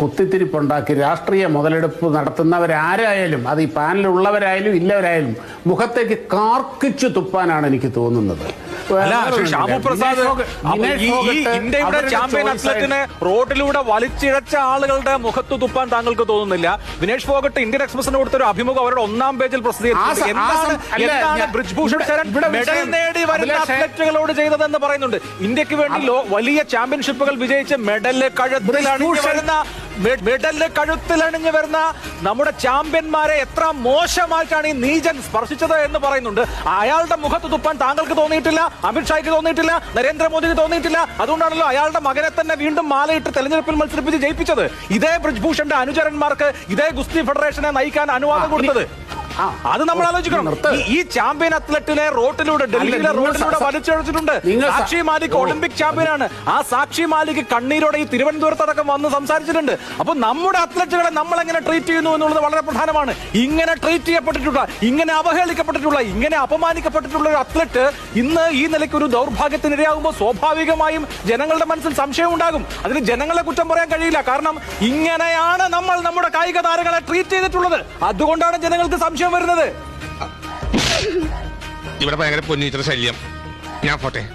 കുത്തിത്തിരിപ്പുണ്ടാക്കി രാഷ്ട്രീയ മുതലെടുപ്പ് നടത്തുന്നവരാരായാലും അത് ഈ പാനലുള്ളവരായാലും ഇല്ലവരായാലും മുഖത്തേക്ക് കാർക്കിച്ചു തുപ്പാനാണ് എനിക്ക് തോന്നുന്നത്. ഇന്ത്യയുടെ ചാമ്പ്യൻ അത്ലറ്റിനെ റോഡിലൂടെ വലിച്ചിഴച്ച ആളുകളുടെ മുഖത്ത് തുപ്പാൻ താങ്കൾക്ക് തോന്നുന്നില്ല. വിനേഷ് ഫോഗട്ട് ഇന്ത്യൻ എക്സ്പ്രസിന് കൊടുത്ത ഒരു അഭിമുഖം അവരുടെ ഒന്നാം പേജിൽ അത്ലറ്റുകളോട് ചെയ്തതെന്ന് പറയുന്നുണ്ട്. ഇന്ത്യയ്ക്ക് വേണ്ടി വലിയ ചാമ്പ്യൻഷിപ്പുകൾ വിജയിച്ച് മെഡൽ കഴുത്തിലാണ് വരുന്ന മെ- കഴുത്തിലണിഞ്ഞു വരുന്ന നമ്മുടെ ചാമ്പ്യന്മാരെ എത്ര മോശമായിട്ടാണ് ഈ നീജൻ സ്പർശിച്ചത് എന്ന് പറയുന്നുണ്ട്. അയാളുടെ മുഖത്ത് തുപ്പാൻ താങ്കൾക്ക് തോന്നിയിട്ടില്ല അമിത്ഷായ്ക്ക് തോന്നിയിട്ടില്ല നരേന്ദ്രമോദിക്ക് തോന്നിയിട്ടില്ല. അതുകൊണ്ടാണല്ലോ അയാളുടെ മകനെ തന്നെ വീണ്ടും മാലയിട്ട് തെരഞ്ഞെടുപ്പിൽ മത്സരിപ്പിച്ച് ജയിപ്പിച്ചത്. ഇതേ ബ്രിജ്ഭൂഷന്റെ അനുചരന്മാർക്ക് ഇതേ ഗുസ്തി ഫെഡറേഷനെ നയിക്കാൻ അനുവാദം കൊടുത്തത്. അത് നമ്മൾ ആലോചിക്കണം. ഈ- ചാമ്പ്യൻ അത്ലറ്റിനെ റോട്ടിലൂടെ ഡൽഹിയിലെ റോട്ടിലൂടെ റോഡിലൂടെ വലിച്ചഴിച്ചിട്ടുണ്ട് സാക്ഷി മാലിക് ഒളിമ്പിക് ചാമ്പ്യനാണ്. ആ സാക്ഷി മാലിക് കണ്ണീരോടെ ഈ തിരുവനന്തപുരത്ത് അടക്കം വന്ന് സംസാരിച്ചിട്ടുണ്ട്. അപ്പൊ നമ്മുടെ അത്ലറ്റുകളെ നമ്മൾ എങ്ങനെ ട്രീറ്റ് ചെയ്യുന്നു എന്നുള്ളത് വളരെ പ്രധാനമാണ്. ഇങ്ങനെ ട്രീറ്റ് ചെയ്യപ്പെട്ടിട്ടുള്ള ഇങ്ങനെ അവഹേളിക്കപ്പെട്ടിട്ടുള്ള ഇങ്ങനെ അപമാനിക്കപ്പെട്ടിട്ടുള്ള ഒരു അത്ലറ്റ് ഇന്ന് ഈ നിലയ്ക്ക് ഒരു ദൗർഭാഗ്യത്തിനിരയാകുമ്പോൾ സ്വാഭാവികമായും ജനങ്ങളുടെ മനസ്സിൽ സംശയം ഉണ്ടാകും. അതിന് ജനങ്ങളെ കുറ്റം പറയാൻ കഴിയില്ല. കാരണം ഇങ്ങനെയാണ് നമ്മൾ നമ്മുടെ കായിക താരങ്ങളെ ട്രീറ്റ് ചെയ്തിട്ടുള്ളത്. അതുകൊണ്ടാണ് ജനങ്ങൾക്ക് സംശയം വരുന്നത്. ഇവിടെ ഭയങ്കര പൊന്നിച്ചിട്ട് ശല്യം. ഞാൻ പോട്ടെ.